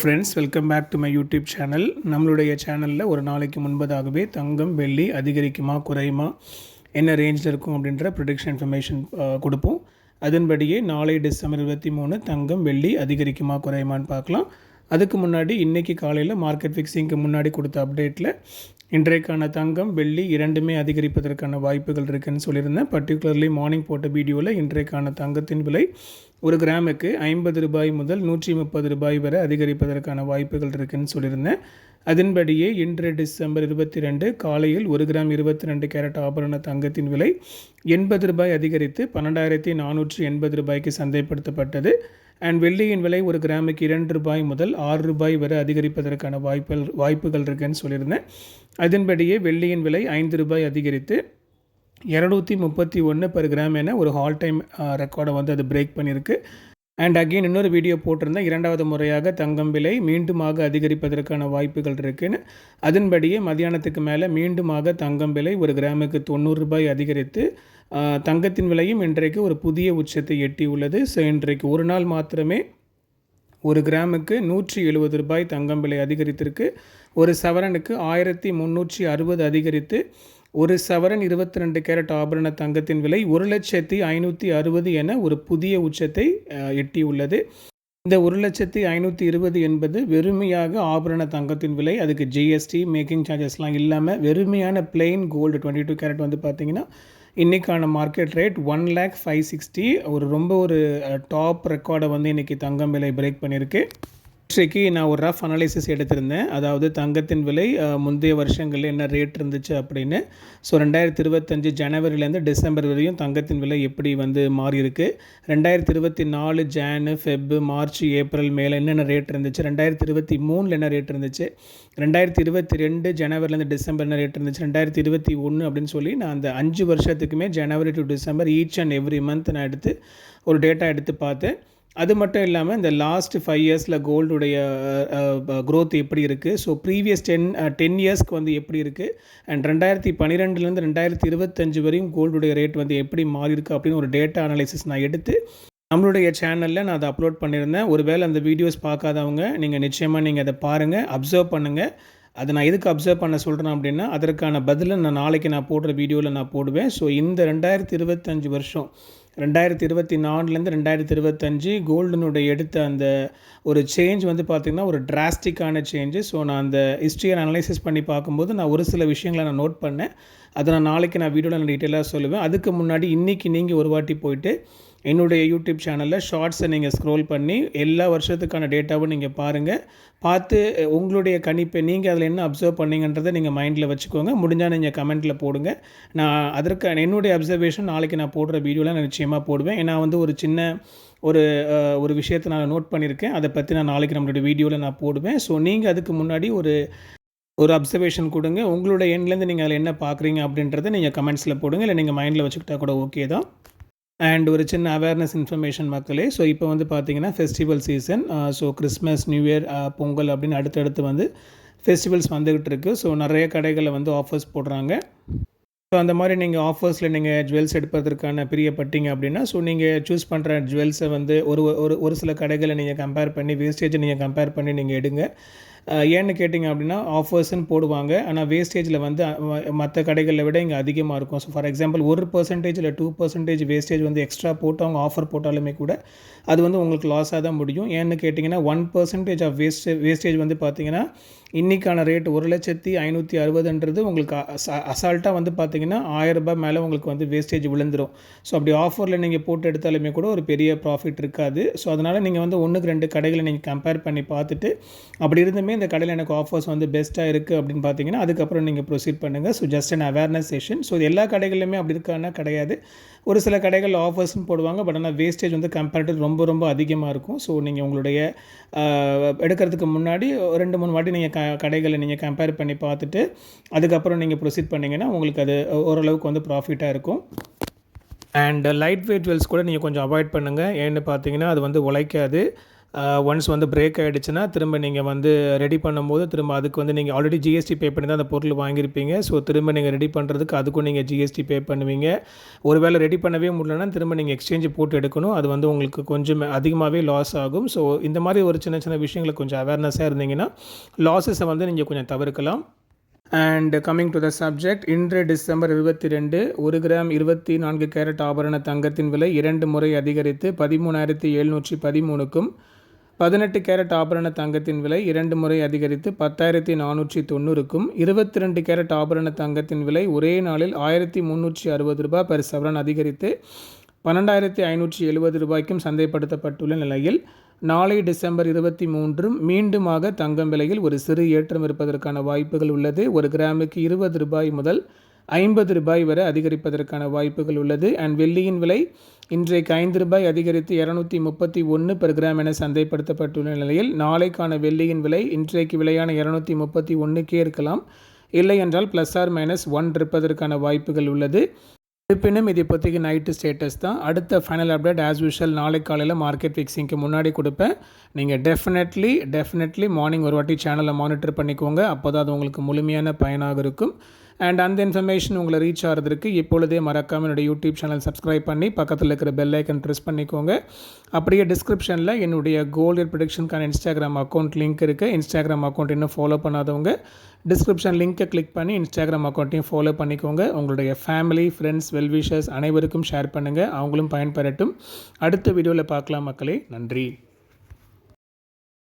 Friends welcome back to my YouTube channel நம்மளுடைய சேனலில் ஒரு நாளைக்கு முன்பதாகவே தங்கம் வெள்ளி அதிகரிக்குமா குறையுமா என்ன ரேஞ்சில் இருக்கும் அப்படின்ற ப்ரொடிக்ஷன் இன்ஃபர்மேஷன் கொடுப்போம். அதன்படியே நாளை டிசம்பர் இருபத்தி மூணு தங்கம் வெள்ளி அதிகரிக்குமா குறையுமான்னு பார்க்கலாம். அதுக்கு முன்னாடி இன்றைக்கி காலையில் மார்க்கெட் ஃபிக்ஸிங்க்கு முன்னாடி கொடுத்த அப்டேட்டில் இன்றைக்கான தங்கம் வெள்ளி இரண்டுமே அதிகரிப்பதற்கான வாய்ப்புகள் இருக்குதுன்னு சொல்லியிருந்தேன். பர்டிகுலர்லி மார்னிங் போட்ட வீடியோவில் இன்றைக்கான தங்கத்தின் விலை ஒரு கிராமுக்கு ஐம்பது ரூபாய் முதல் நூற்றி முப்பது ரூபாய் வரை அதிகரிப்பதற்கான வாய்ப்புகள் இருக்குதுன்னு சொல்லியிருந்தேன். அதன்படியே இன்று டிசம்பர் இருபத்தி ரெண்டு காலையில் ஒரு கிராம் இருபத்தி ரெண்டு கேரட் ஆபரண தங்கத்தின் விலை எண்பது ரூபாய் அதிகரித்து பன்னெண்டாயிரத்தி நானூற்றி எண்பது ரூபாய்க்கு சந்தைப்படுத்தப்பட்டது. அண்ட் வெள்ளியின் விலை ஒரு கிராமுக்கு இரண்டு ரூபாய் முதல் ஆறு ரூபாய் வரை அதிகரிப்பதற்கான வாய்ப்புகள் வாய்ப்புகள் இருக்குன்னு சொல்லியிருந்தேன். அதன்படியே வெள்ளியின் விலை ஐந்து ரூபாய் அதிகரித்து இரநூத்தி முப்பத்தி ஒன்று பர் கிராம் என ஒரு ஹால் டைம் ரெக்கார்டை வந்து அது பிரேக் பண்ணியிருக்கு. அண்ட் அகெயின் இன்னொரு வீடியோ போட்டிருந்தேன். இரண்டாவது முறையாக தங்கம் விலை மீண்டுமாக அதிகரிப்பதற்கான வாய்ப்புகள் இருக்குன்னு. அதன்படியே மதியானத்துக்கு மேலே மீண்டுமாக தங்கம் விலை ஒரு கிராமுக்கு தொண்ணூறு ரூபாய் அதிகரித்து தங்கத்தின் விலையும் இன்றைக்கு ஒரு புதிய உச்சத்தை எட்டி உள்ளது. ஸோ இன்றைக்கு ஒரு நாள் மாத்திரமே ஒரு கிராமுக்கு நூற்றி எழுபது ரூபாய் தங்கம் விலை அதிகரித்திருக்கு. ஒரு சவரனுக்கு ஆயிரத்தி முந்நூற்றி அறுபது அதிகரித்து ஒரு சவரன் இருபத்தி ரெண்டு கேரட் ஆபரண தங்கத்தின் விலை ஒரு லட்சத்தி ஐநூற்றி அறுபது என ஒரு புதிய உச்சத்தை எட்டியுள்ளது இந்த ஒரு லட்சத்தி ஐநூற்றி இருபது என்பது வெறுமையாக ஆபரண தங்கத்தின் விலை. அதுக்கு ஜிஎஸ்டி மேக்கிங் சார்ஜஸ்லாம் இல்லாமல் வெறுமையான plain gold twenty two carat வந்து பார்த்திங்கன்னா இன்றைக்கான market rate one lakh five sixty ஒரு ரொம்ப ஒரு டாப் ரெக்கார்டை வந்து இன்றைக்கி தங்கம் விலை பிரேக் பண்ணியிருக்கு. இன்றைக்கு நான் ஒரு ரஃப் அனாலிசிஸ் எடுத்திருந்தேன். அதாவது தங்கத்தின் விலை முந்தைய வருஷங்களில் என்ன ரேட் இருந்துச்சு அப்படின்னு. ஸோ ரெண்டாயிரத்தி இருபத்தஞ்சு ஜனவரிலேருந்து டிசம்பர் வரையும் தங்கத்தின் விலை எப்படி வந்து மாறி இருக்கு ரெண்டாயிரத்தி இருபத்தி நாலு ஜானு ஃபெப்பு மார்ச் ஏப்ரல் மேலே என்னென்ன ரேட் இருந்துச்சு? ரெண்டாயிரத்தி இருபத்தி மூணில் என்ன ரேட் இருந்துச்சு? ரெண்டாயிரத்தி இருபத்தி ரெண்டு ஜனவரிலேருந்து டிசம்பர் என்ன ரேட் இருந்துச்சு? ரெண்டாயிரத்தி இருபத்தி ஒன்று அப்படின்னு சொல்லி நான் அந்த அஞ்சு வருஷத்துக்குமே January to December each and every month நான் எடுத்து ஒரு டேட்டா எடுத்து பார்த்தேன். அது மட்டும் இல்லாமல் இந்த லாஸ்ட் ஃபைவ் இயர்ஸில் கோல்டுடைய க்ரோத் எப்படி இருக்குது ஸோ ப்ரீவியஸ் டென் டென் இயர்ஸ்க்கு வந்து எப்படி இருக்குது அண்ட் ரெண்டாயிரத்தி பன்னிரெண்டுலேருந்து ரெண்டாயிரத்தி இருபத்தஞ்சு வரையும் கோல்டுடைய ரேட் வந்து எப்படி மாறி இருக்குது அப்படின்னு ஒரு டேட்டா அனாலிசிஸ் நான் எடுத்து நம்மளுடைய சேனலில் நான் அதை அப்லோட் பண்ணியிருந்தேன். ஒருவேளை அந்த வீடியோஸ் பார்க்காதவங்க நீங்கள் நிச்சயமாக நீங்கள் அதை பாருங்கள் அப்சர்வ் பண்ணுங்கள் அதை நான் எதுக்கு அப்சர்வ் பண்ண சொல்கிறேன் அப்படின்னா அதற்கான பதிலை நான் நாளைக்கு நான் போடுற வீடியோவில் நான் போடுவேன். ஸோ இந்த ரெண்டாயிரத்தி இருபத்தஞ்சு வருஷம் ரெண்டாயிரத்தி இருபத்தி நாலுலேருந்து ரெண்டாயிரத்தி இருபத்தஞ்சு கோல்டனுடைய எடுத்த அந்த ஒரு சேஞ்ச் வந்து பார்த்திங்கன்னா ஒரு டிராஸ்டிக்கான சேஞ்சு ஸோ நான் அந்த ஹிஸ்ட்ரியை அனலைசிஸ் பண்ணி பார்க்கும்போது நான் ஒரு சில விஷயங்களை நான் நோட் பண்ணேன். அதை நான் நாளைக்கு நான் வீடியோவில் நான் டீட்டெயிலாக சொல்லுவேன். அதுக்கு முன்னாடி இன்றைக்கி நீங்கள் ஒரு வாட்டி போயிட்டு என்னுடைய யூடியூப் சேனலில் ஷார்ட்ஸை நீங்கள் ஸ்க்ரோல் பண்ணி எல்லா வருஷத்துக்கான டேட்டாவும் நீங்கள் பாருங்கள் பார்த்து உங்களுடைய கணிப்பை நீங்கள் அதில் என்ன அப்சர்வ் பண்ணீங்கன்றதை நீங்கள் மைண்டில் வச்சுக்கோங்க. முடிஞ்சால் நீங்கள் கமெண்ட்டில் போடுங்க. நான் அதற்கு என்னுடைய அப்சர்வேஷன் நாளைக்கு நான் போடுற வீடியோவில் நான் நிச்சயமாக போடுவேன். ஏன்னா வந்து ஒரு சின்ன ஒரு ஒரு விஷயத்தை நான் நோட் பண்ணியிருக்கேன். அதை பற்றி நான் நாளைக்கு நம்மளுடைய வீடியோவில் நான் போடுவேன். ஸோ நீங்கள் அதுக்கு முன்னாடி ஒரு ஒரு அப்சர்வேஷன் கொடுங்க. உங்களோட எண்ட்லேருந்து நீங்கள் அதில் என்ன பார்க்குறீங்க அப்படின்றத நீங்கள் கமெண்ட்ஸில் போடுங்க. இல்லை நீங்கள் மைண்டில் வச்சுக்கிட்டா கூட ஓகே தான். அண்ட் ஒரு சின்ன அவேர்னஸ் இன்ஃபர்மேஷன் மக்களே. ஸோ இப்போ வந்து பார்த்தீங்கன்னா festival season so Christmas new year Pongal அப்படின்னு அடுத்தடுத்து வந்து ஃபெஸ்டிவல்ஸ் வந்துக்கிட்டு இருக்குது ஸோ நிறைய கடைகளில் வந்து ஆஃபர்ஸ் போடுறாங்க. ஸோ அந்த மாதிரி நீங்கள் ஆஃபர்ஸில் நீங்கள் ஜுவல்ஸ் எடுப்பதற்கான பிரியப்பட்டீங்க அப்படின்னா ஸோ நீங்கள் சூஸ் பண்ணுற ஜுவல்ஸை வந்து ஒரு ஒரு ஒரு சில கடைகளை நீங்கள் கம்பேர் பண்ணி வேஸ்டேஜை நீங்கள் கம்பேர் பண்ணி நீங்கள் எடுங்க. ஏன்னு கேட்டிங்க அப்படின்னா ஆஃபர்ஸ்ன்னு போடுவாங்க. ஆனால் வேஸ்டேஜில் வந்து மற்ற கடைகளில் விட இங்கே அதிகமாக இருக்கும். ஸோ ஃபார் எக்ஸாம்பிள் ஒரு பர்சன்டேஜ் இல்லை டூ பர்சன்டேஜ் வேஸ்டேஜ் வந்து எக்ஸ்ட்ரா போட்டு அவங்க ஆஃபர் போட்டாலுமே கூட அது வந்து உங்களுக்கு லாஸாக தான் முடியும். ஏன்னு கேட்டிங்கன்னா one percentage of waste wastage வந்து பார்த்திங்கன்னா இன்றைக்கான ரேட் ஒரு லட்சத்தி ஐநூற்றி அறுபதுன்றது உங்களுக்கு அசால்ட்டாக வந்து பார்த்திங்கன்னா ஆயிரரூபா மேலே உங்களுக்கு வந்து வேஸ்டேஜ் விழுந்துடும் ஸோ அப்படி ஆஃபரில் நீங்கள் போட்டு எடுத்தாலுமே கூட ஒரு பெரிய ப்ராஃபிட் இருக்காது. ஸோ அதனால் நீங்கள் வந்து ஒன்றுக்கு ரெண்டு கடைகளை நீங்கள் கம்பேர் பண்ணி பார்த்துட்டு அப்படி இருந்துமே இந்த கடையில் எனக்கு ஆஃபர்ஸ் வந்து பெஸ்ட்டாக இருக்குது அப்படின்னு பார்த்தீங்கன்னா அதுக்கப்புறம் நீங்கள் ப்ரொசீட் பண்ணுங்கள் so just an awareness session so எல்லா கடைகளிலுமே அப்படி இருக்கானா கிடையாது. ஒரு சில கடைகள் ஆஃபர்ஸ்னு போடுவாங்க பட் ஆனால் வேஸ்டேஜ் வந்து கம்பேரிட்டிவ் ரொம்ப ரொம்ப அதிகமாக இருக்கும். ஸோ நீங்கள் உங்களுடைய எடுக்கிறதுக்கு முன்னாடி ரெண்டு மூணு வாட்டி நீங்கள் க கடைகளை நீங்கள் கம்பேர் பண்ணி பார்த்துட்டு அதுக்கப்புறம் நீங்கள் ப்ரொசீட் பண்ணிங்கன்னா உங்களுக்கு அது ஓரளவுக்கு வந்து ப்ராஃபிட்டாக இருக்கும். அண்ட் லைட் வெயிட் வெல்ஸ் கூட நீங்கள் கொஞ்சம் அவாய்ட் பண்ணுங்கள் ஏன்னு பார்த்தீங்கன்னா அது வந்து உழைக்காது. ஒன்ஸ் வந்து பிரேக் ஆகிடுச்சுன்னா திரும்ப நீங்கள் வந்து ரெடி பண்ணும்போது திரும்ப அதுக்கு வந்து நீங்கள் ஆல்ரெடி ஜிஎஸ்டி பே பண்ணி தான் அந்த பொருள் வாங்கியிருப்பீங்க. ஸோ திரும்ப நீங்கள் ரெடி பண்ணுறதுக்கு அதுக்கும் நீங்கள் ஜிஎஸ்டி பே பண்ணுவீங்க. ஒருவேளை ரெடி பண்ணவே முடியலன்னா திரும்ப நீங்கள் எக்ஸ்சேஞ்ச் போட்டு எடுக்கணும். அது வந்து உங்களுக்கு கொஞ்சம் அதிகமாகவே லாஸ் ஆகும். ஸோ இந்த மாதிரி ஒரு சின்ன சின்ன விஷயங்களை கொஞ்சம் அவேர்னஸாக இருந்தீங்கன்னா லாஸஸை வந்து நீங்கள் கொஞ்சம் தவிர்க்கலாம். And coming to the subject இன்று டிசம்பர் இருபத்தி ரெண்டு ஒரு கிராம் இருபத்தி நான்கு கேரட் ஆபரண தங்கத்தின் விலை இரண்டு முறை அதிகரித்து பதிமூணாயிரத்தி எழுநூற்றி பதிமூணுக்கும் பதினெட்டு கேரட் ஆபரண தங்கத்தின் விலை இரண்டு முறை அதிகரித்து பத்தாயிரத்தி நானூற்றி தொண்ணூறுக்கும் இருபத்தி ரெண்டு கேரட் ஆபரண தங்கத்தின் விலை ஒரே நாளில் ஆயிரத்தி முந்நூற்றி அறுபது ரூபாய் பெர் சவரன் அதிகரித்து பன்னெண்டாயிரத்தி ஐநூற்றி எழுபது ரூபாய்க்கும் சந்தைப்படுத்தப்பட்டுள்ள நிலையில் நாளை டிசம்பர் இருபத்தி மூன்றும் மீண்டுமாக தங்கம் விலையில் ஒரு சிறு ஏற்றம் இருப்பதற்கான வாய்ப்புகள் உள்ளது. ஒரு கிராமுக்கு இருபது ரூபாய் முதல் ஐம்பது ரூபாய் வரை அதிகரிப்பதற்கான வாய்ப்புகள் உள்ளது. அண்ட் வெள்ளியின் விலை இன்றைக்கு ஐந்து ரூபாய் அதிகரித்து இரநூத்தி முப்பத்தி ஒன்று பெர் கிராம் என சந்தைப்படுத்தப்பட்டுள்ள நிலையில் நாளைக்கான வெள்ளியின் விலை இன்றைக்கு விலையான இரநூத்தி முப்பத்தி ஒன்றுக்கே இருக்கலாம். இல்லை என்றால் ப்ளஸ் ஆர் மைனஸ் ஒன் இருப்பதற்கான வாய்ப்புகள் உள்ளது. இருப்பினும் இது இப்போதைக்கு நைட்டு ஸ்டேட்டஸ் தான். அடுத்த ஃபைனல் அப்டேட் ஆஸ் யூஷுவல் நாளை காலையில் மார்க்கெட் ஃபிக்ஸிங்க்கு முன்னாடி கொடுப்பேன். நீங்கள் டெஃபினெட்லி டெஃபினெட்லி மார்னிங் ஒரு வாட்டி சேனலை மானிட்டர் பண்ணிக்கோங்க. அப்போ தான் அது உங்களுக்கு முழுமையான பயனாக இருக்கும். அண்ட் அந்த இன்ஃபர்மேஷன் உங்களை ரீச் ஆகிறதுக்கு இப்பொழுதே மறக்காமல் என்னுடைய யூடியூப் சேனல் சப்ஸ்கிரைப் பண்ணி பக்கத்தில் இருக்கிற பெல் ஐக்கன் ப்ரெஸ் பண்ணிக்கோங்க. அப்படியே டிஸ்கிரிப்ஷனில் என்னுடைய கோல்டு ப்ரொடக்ஷனுக்கான இன்ஸ்டாகிராம் அக்கௌண்ட் லிங்க் இருக்குது இன்ஸ்டாகிராம் அக்கௌண்ட் இன்னும் ஃபாலோ பண்ணாதவங்க டிஸ்கிரிப்ஷன் லிங்க்கை கிளிக் பண்ணி இன்ஸ்டாகிராம் அக்கௌண்ட்டையும் ஃபாலோ பண்ணிக்கோங்க. உங்களுடைய ஃபேமிலி ஃப்ரெண்ட்ஸ் வெல்விஷர்ஸ் அனைவருக்கும் ஷேர் பண்ணுங்கள் அவங்களும் பயன்பெறட்டும். அடுத்த வீடியோவில் பார்க்கலாம் மக்களே. நன்றி.